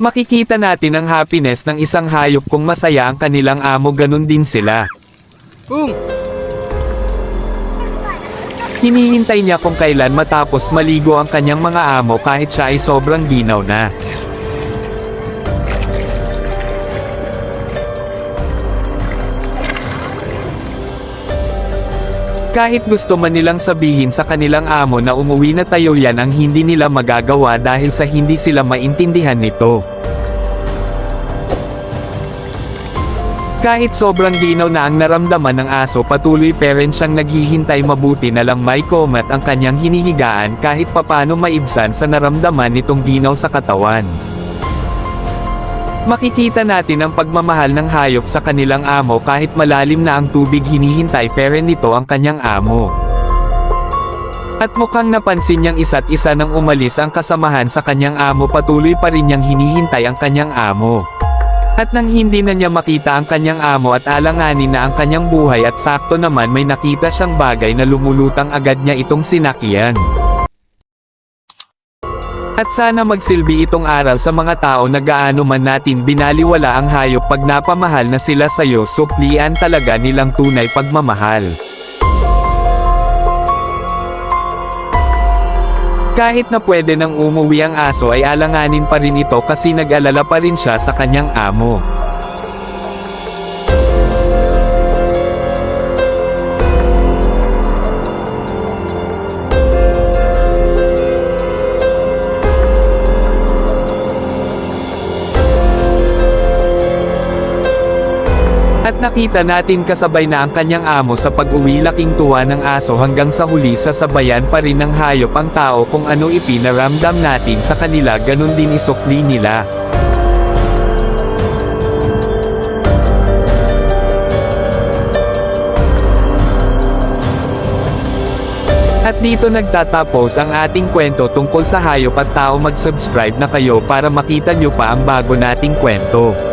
Makikita natin ang happiness ng isang hayop kung masaya ang kanilang amo ganun din sila. Boom! Hinihintay niya kung kailan matapos maligo ang kanyang mga amo kahit siya ay sobrang ginaw na. Kahit gusto man nilang sabihin sa kanilang amo na umuwi na tayo yan ang hindi nila magagawa dahil sa hindi sila maintindihan nito. Kahit sobrang ginaw na ang naramdaman ng aso patuloy pa rin siyang naghihintay mabuti na lang may komat ang kanyang hinihigaan kahit papano maibsan sa naramdaman nitong ginaw sa katawan. Makikita natin ang pagmamahal ng hayop sa kanilang amo kahit malalim na ang tubig hinihintay rin nito ang kanyang amo. At mukhang napansin niyang isa't isa nang umalis ang kasamahan sa kanyang amo patuloy pa rin niyang hinihintay ang kanyang amo. At nang hindi na niya makita ang kanyang amo at alanganin na ang kanyang buhay at sakto naman may nakita siyang bagay na lumulutang agad niya itong sinakyan. At sana magsilbi itong aral sa mga tao na gaano man natin binaliwala ang hayop pag napamahal na sila sa'yo suklian talaga nilang tunay pagmamahal. Kahit na pwede nang umuwi ang aso ay alanganin pa rin ito kasi nag-alala pa rin siya sa kanyang amo. At nakita natin kasabay na ang kanyang amo sa pag-uwi laking tuwa ng aso hanggang sa huli sasabayan pa rin ng hayop ang tao kung ano ipinaramdam natin sa kanila ganun din isukli nila. At dito nagtatapos ang ating kwento tungkol sa hayop at tao mag-subscribe na kayo para makita nyo pa ang bago nating kwento.